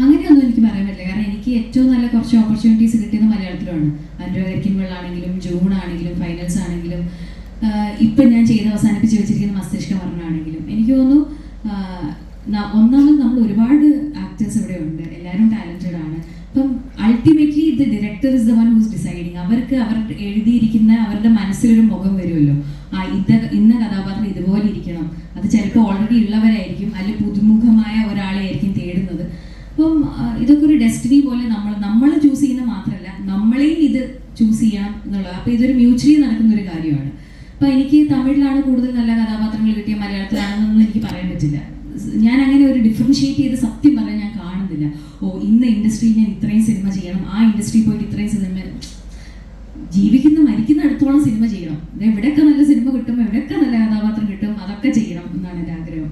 അങ്ങനെയൊന്നും എനിക്ക് പറയാൻ പറ്റില്ല. കാരണം എനിക്ക് ഏറ്റവും നല്ല കുറച്ച് ഓപ്പർച്യൂണിറ്റീസ് കിട്ടിയത് മലയാളത്തിലാണ്. ആണെങ്കിലും ജൂൺ ആണെങ്കിലും ഫൈനൽസ് ആണെങ്കിലും ഇപ്പൊ ഞാൻ ചെയ്ത് അവസാനിപ്പിച്ച് വെച്ചിരിക്കുന്ന മസ്തിഷ്ക വർണമാണെങ്കിലും എനിക്ക് തോന്നുന്നു ഒന്നാമത് നമ്മൾ ഒരുപാട് ആക്ടേഴ്സ് ഇവിടെ ഉണ്ട് എല്ലാവരും ടാലന്റഡ് ആണ്. അപ്പം ultimately the director is the one who's deciding അവർക്ക് അവർ എഴുതിയിരിക്കുന്ന അവരുടെ മനസ്സിലൊരു മുഖം വരുമല്ലോ. ആ ഇത് ഇന്ന കഥാപാത്രം ഇതുപോലെ ഇരിക്കണം. അത് ചിലപ്പോൾ ഓൾറെഡി ഉള്ളവരായിരിക്കും. അല്ലെങ്കിൽ പുതുമു അപ്പം ഇതൊക്കെ ഒരു ഡെസ്റ്റിനി പോലെ നമ്മൾ നമ്മൾ ചൂസ് ചെയ്യുന്ന മാത്രമല്ല നമ്മളെയും ഇത് ചൂസ് ചെയ്യാം എന്നുള്ളത്. അപ്പോൾ ഇതൊരു മ്യൂച്വലി നടക്കുന്ന ഒരു കാര്യമാണ്. അപ്പൊ എനിക്ക് തമിഴിലാണ് കൂടുതൽ നല്ല കഥാപാത്രങ്ങൾ കിട്ടിയ മലയാളത്തിലാണെന്നൊന്നും എനിക്ക് പറയാൻ പറ്റില്ല. ഞാൻ അങ്ങനെ ഒരു ഡിഫറൻഷിയേറ്റ് ചെയ്ത് സത്യം പറയാൻ ഞാൻ കാണുന്നില്ല. ഓ ഇന്ന ഇൻഡസ്ട്രിയിൽ ഞാൻ ഇത്രയും സിനിമ ചെയ്യണം. ആ ഇൻഡസ്ട്രിയിൽ പോയിട്ട് ഇത്രയും സിനിമ ജീവിക്കുന്ന മരിക്കുന്ന അടുത്തോളം സിനിമ ചെയ്യണം എവിടെയൊക്കെ നല്ല സിനിമ കിട്ടും എവിടെയൊക്കെ നല്ല കഥാപാത്രം കിട്ടും അതൊക്കെ ചെയ്യണം എന്നാണ് എന്റെ ആഗ്രഹം.